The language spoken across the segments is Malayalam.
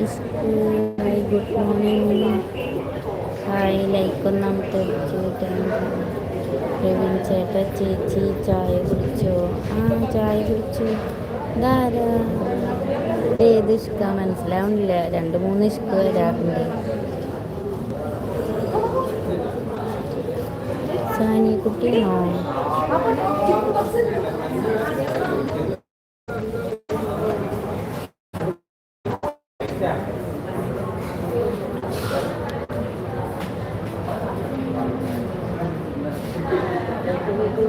ഗുഡ് മോർണിംഗ് ഹായ് ലൈക്കൊന്നും തെളിച്ചു പ്രവീൺ ചേട്ട ചേച്ചി ചായ കുടിച്ചോ ആ ചായ കുടിച്ചു ഇതാരാ ഏത് ഇഷ്ക മനസ്സിലാവുന്നില്ല രണ്ട് മൂന്ന് ഇഷ്ക വരാറുണ്ട്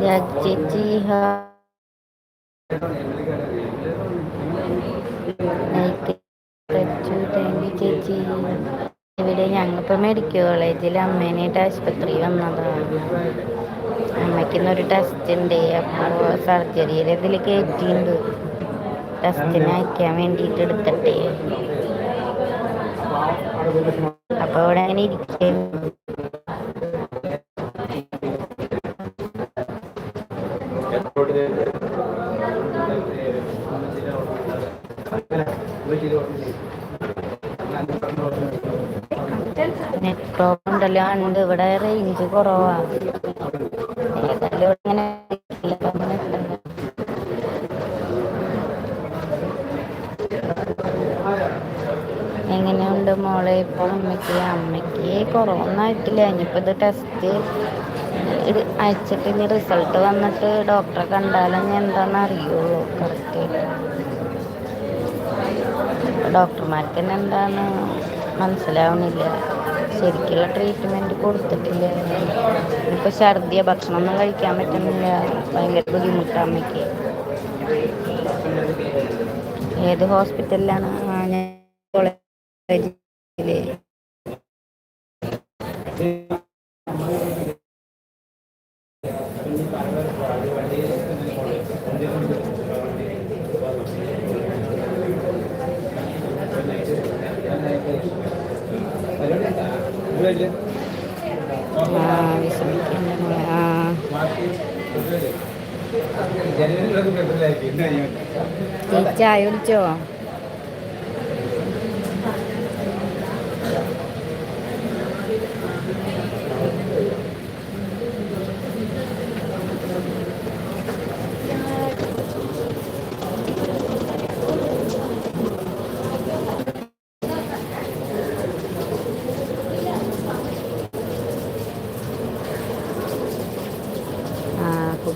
يجزيها like a student ഇവിടെ ഞങ്ങളിപ്പോൾ മെഡിക്കൽ കോളേജിൽ അമ്മേനായിട്ട് ആശുപത്രി വന്നതാണ്. അമ്മയ്ക്കിന്നൊരു ടെസ്റ്റ് ഉണ്ട് അപ്പോൾ സർജറിയിൽ ഇതിൽ കയറ്റിയിട്ടുണ്ട് ടെസ്റ്റിന് അയക്കാൻ വേണ്ടിയിട്ട് എടുത്തിട്ട്. അപ്പോൾ ഇവിടെ അങ്ങനെ ഇരിക്കുന്നു. നെറ്റ് പ്രോബ്ലം ഉണ്ട് ഇവിടെ റേഞ്ച് കുറവാണ് എങ്ങനെയുണ്ട് മോളെ? ഇപ്പോൾ അമ്മയ്ക്ക് അമ്മയ്ക്ക് കൊറോണ ആയിട്ടില്ല. ഇനിയിപ്പോൾ ഇത് ടെസ്റ്റ് അയച്ചിട്ട് ഇനി റിസൾട്ട് വന്നിട്ട് ഡോക്ടറെ കണ്ടാലും ഞാൻ എന്താണെന്ന് അറിയുള്ളൂ കറക്റ്റ് ഡോക്ടർമാർക്ക് തന്നെ എന്താന്ന് മനസ്സിലാവണില്ല. ശരിക്കുള്ള ട്രീറ്റ്മെന്റ് കൊടുത്തിട്ടില്ല. ഇപ്പോൾ ഛർദിയ ഭക്ഷണമൊന്നും കഴിക്കാൻ പറ്റുന്നില്ല. ഭയങ്കര ബുദ്ധിമുട്ടാണ് അമ്മയ്ക്ക്. ഏത് ഹോസ്പിറ്റലിലാണ് ഞാൻ കോളേജിൽ ആ വിഷമിക്കണ്ട മോളെ ആ ചേച്ചി ചായ കുടിച്ചോ? ആ